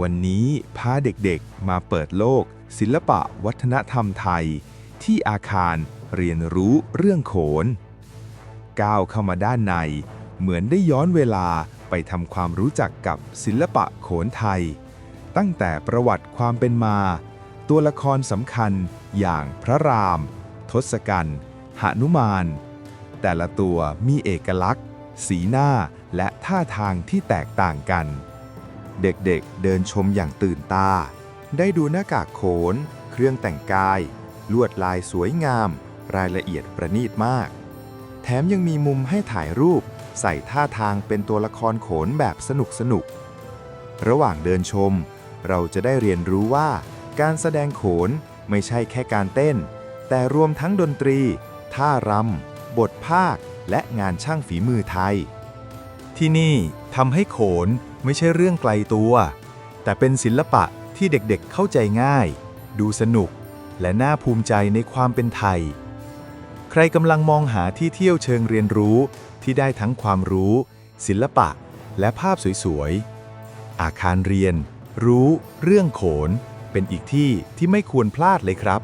วันนี้พาเด็กๆ มาเปิดโลก ศิลปะวัฒนธรรมไทย ที่อาคารเรียนรู้เรื่องโขน ก้าวเข้ามาด้านใน เหมือนได้ย้อนเวลาไปทำความรู้จักกับศิลปะโขนไทย ตั้งแต่ประวัติความเป็นมา ตัวละครสำคัญอย่างพระราม ทศกัณฐ์หนุมาน แต่ละตัวมีเอกลักษณ์ สีหน้าและท่าทางที่แตกต่างกัน เด็กๆเดินชมอย่างตื่นตา ได้ดูหน้ากากโขน เครื่องแต่งกาย ลวดลายสวยงาม รายละเอียดประณีตมาก แถมยังมีมุมให้ถ่ายรูป ใส่ท่าทางเป็นตัวละครโขนแบบสนุกสนุกๆระหว่างเดินชม เราจะได้เรียนรู้ว่าการแสดงโขนไม่ใช่แค่การเต้น แต่รวมทั้งดนตรี ท่ารำบทภาค และงานช่างฝีมือไทย ที่นี่ทำให้โขน ไม่ใช่เรื่องไกลตัว แต่เป็นศิลปะที่เด็กๆเข้าใจง่าย ดูสนุก และน่าภูมิใจในความเป็นไทย ใครกำลังมองหาที่เที่ยวเชิงเรียนรู้ที่ได้ทั้งความรู้ ศิลปะ และภาพสวยๆ อาคารเรียน รู้ เรื่องโขน เป็นอีกที่ที่ไม่ควรพลาดเลยครับ